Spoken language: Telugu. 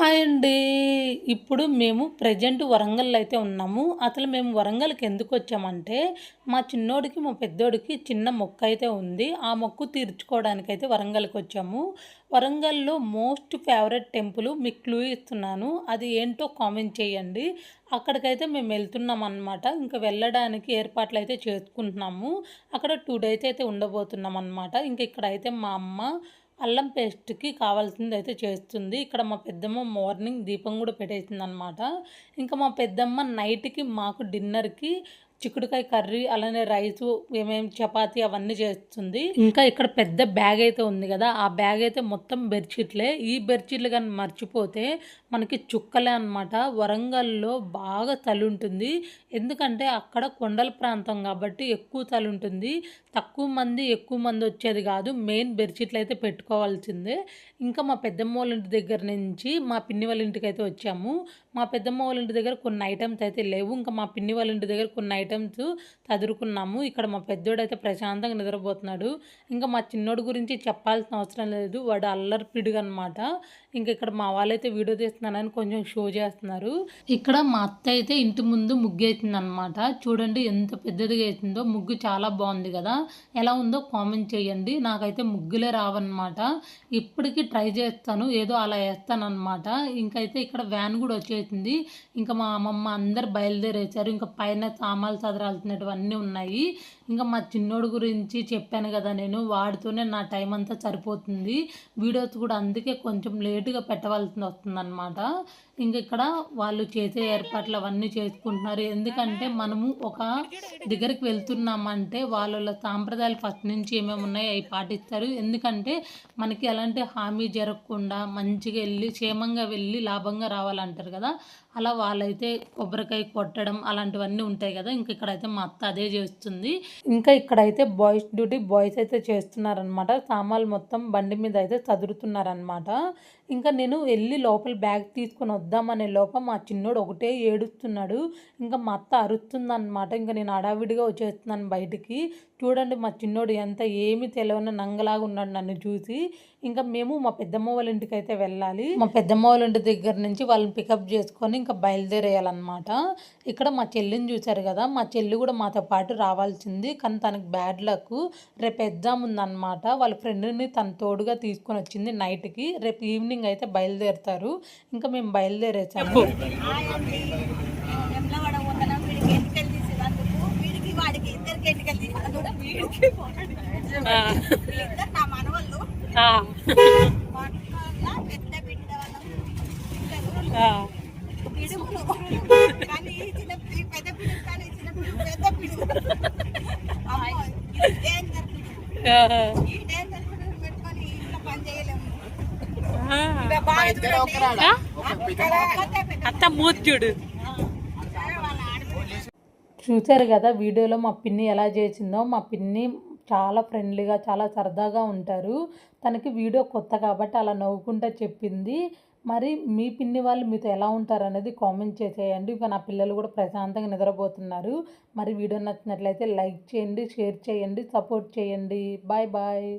హాయ్ అండి. ఇప్పుడు మేము ప్రజెంట్ వరంగల్లో అయితే ఉన్నాము. అసలు మేము వరంగల్కి ఎందుకు వచ్చామంటే మా చిన్నోడికి మా పెద్దోడికి చిన్న మొక్క అయితే ఉంది. ఆ మొక్కు తీర్చుకోవడానికి అయితే వరంగల్కి వచ్చాము. వరంగల్లో మోస్ట్ ఫేవరెట్ టెంపుల్ మీకు క్లూ ఇస్తున్నాను. అది ఏంటో కామెంట్ చేయండి. అక్కడికైతే మేము వెళ్తున్నాం అనమాట ఇంకా వెళ్ళడానికి ఏర్పాట్లు అయితే చేసుకుంటున్నాము. అక్కడ టూ డేస్ అయితే ఉండబోతున్నాం అనమాట ఇంకా ఇక్కడైతే మా అమ్మ అల్లం పేస్ట్కి కావాల్సింది అయితే చేస్తుంది. ఇక్కడ మా పెద్దమ్మ మార్నింగ్ దీపం కూడా పెట్టేసింది అనమాట ఇంకా మా పెద్దమ్మ నైట్కి మాకు డిన్నర్కి చిక్కుడుకాయ కర్రీ అలానే రైస్ ఏమేమి చపాతి అవన్నీ చేస్తుంది. ఇంకా ఇక్కడ పెద్ద బ్యాగ్ అయితే ఉంది కదా ఆ బ్యాగ్ అయితే మొత్తం బెడ్షీట్లే. ఈ బెడ్షీట్లు కానీ మర్చిపోతే మనకి చుక్కలే అనమాట వరంగల్లో బాగా తలి ఉంటుంది. ఎందుకంటే అక్కడ కొండల ప్రాంతం కాబట్టి ఎక్కువ తలి ఉంటుంది. తక్కువ మంది ఎక్కువ మంది వచ్చేది కాదు. మెయిన్ బెడ్షీట్లు అయితే పెట్టుకోవాల్సిందే. ఇంకా మా పెద్దమ్మ వాళ్ళ ఇంటి దగ్గర నుంచి మా పిన్ని వాళ్ళ ఇంటికి అయితే వచ్చాము. మా పెద్దమ్మ వాళ్ళ ఇంటి దగ్గర కొన్ని ఐటమ్స్ అయితే లేవు. ఇంకా మా పిన్ని వాళ్ళ ఇంటి దగ్గర కొన్ని ఐటమ్స్ చదువుకున్నాము ఇక్కడ మా పెద్దోడు అయితే ప్రశాంతంగా నిద్రపోతున్నాడు. ఇంకా మా చిన్నోడు గురించి చెప్పాల్సిన అవసరం లేదు. వాడు అల్లరి పిడుగు అనమాట ఇంకా ఇక్కడ మా వాళ్ళైతే వీడియో తీస్తున్నానని కొంచెం షో చేస్తున్నారు. ఇక్కడ మా అత్త అయితే ఇంటి ముందు ముగ్గు వేసింది అనమాట చూడండి ఎంత పెద్దదిగా వేసిందో. ముగ్గు చాలా బాగుంది కదా. ఎలా ఉందో కామెంట్ చేయండి. నాకైతే ముగ్గులే రావన్నమాట. ఇప్పటికీ ట్రై చేస్తాను. ఏదో అలా వేస్తాను అనమాట ఇంకైతే ఇక్కడ వ్యాన్ కూడా వచ్చేసింది. ఇంకా మా అమ్మమ్మ అందరు బయలుదేరేసారు ఇంకా పైన సామాన్లు చదరాల్సినటువన్నీ ఉన్నాయి. ఇంకా మా చిన్నోడు గురించి చెప్పాను కదా నేను వాడితోనే నా టైం అంతా సరిపోతుంది. వీడియోస్ కూడా అందుకే కొంచెం లేటుగా పెట్టవలసి వస్తుందన్నమాట. ఇంక ఇక్కడ వాళ్ళు చేసే ఏర్పాట్లు అవన్నీ చేసుకుంటున్నారు. ఎందుకంటే మనము ఒక దగ్గరికి వెళ్తున్నామంటే వాళ్ళ సాంప్రదాయాలు ఫస్ట్ నుంచి ఏమేమి ఉన్నాయో అవి పాటిస్తారు. ఎందుకంటే మనకి ఎలాంటి హామీ జరగకుండా మంచిగా వెళ్ళి క్షేమంగా వెళ్ళి లాభంగా రావాలంటారు కదా. అలా వాళ్ళైతే కొబ్బరికాయ కొట్టడం అలాంటివన్నీ ఉంటాయి కదా ఇంకా ఇక్కడైతే మా అత్త అదే చేస్తుంది. ఇంకా ఇక్కడైతే బాయ్స్ డ్యూటీ బాయ్స్ అయితే చేస్తున్నారనమాట సామాన్లు మొత్తం బండి మీద అయితే చదురుతున్నారనమాట ఇంకా నేను వెళ్ళి లోపల బ్యాగ్ తీసుకొని వద్దామనే లోప మా చిన్నోడు ఒకటే ఏడుస్తున్నాడు. ఇంకా మా అత్త అరుస్తుందనమాట ఇంకా నేను అడావిడిగా వచ్చేస్తున్నాను బయటికి. చూడండి మా చిన్నోడు ఎంత ఏమి తెలియని నంగలాగా ఉన్నాడు నన్ను చూసి. ఇంకా మేము మా పెద్దమ్మ వాళ్ళ ఇంటికి అయితే వెళ్ళాలి. మా పెద్దమ్మ వాళ్ళ ఇంటి దగ్గర నుంచి వాళ్ళని పికప్ చేసుకొని ఇంకా బయలుదేరేయాలన్నమాట. ఇక్కడ మా చెల్లిని చూశారు కదా మా చెల్లి కూడా మాతో పాటు రావాల్సింది. కానీ తనకి బ్యాడ్ లక్ రేపు ఎగ్జామ్ ఉందన్నమాట. వాళ్ళ ఫ్రెండ్ని తన తోడుగా తీసుకొని వచ్చింది నైట్కి రేపు ఈవినింగ్ అయితే బయలుదేరుతారు. ఇంకా మేము బయలుదేరేసాము. అత్త మూర్చుడు. చూశారు కదా వీడియోలో మా పిన్ని ఎలా చేసిందో. మా పిన్ని చాలా ఫ్రెండ్లీగా చాలా సరదాగా ఉంటారు. తనకి వీడియో కొత్త కాబట్టి అలా నవ్వుకుంటూ చెప్పింది. మరి మీ పిన్ని వాళ్ళు మీతో ఎలా ఉంటారు అనేది కామెంట్ చేసేయండి. ఇంకా నా పిల్లలు కూడా ప్రశాంతంగా నిద్రపోతున్నారు. మరి వీడియో నచ్చినట్లయితే లైక్ చేయండి షేర్ చేయండి సపోర్ట్ చేయండి. Bye bye.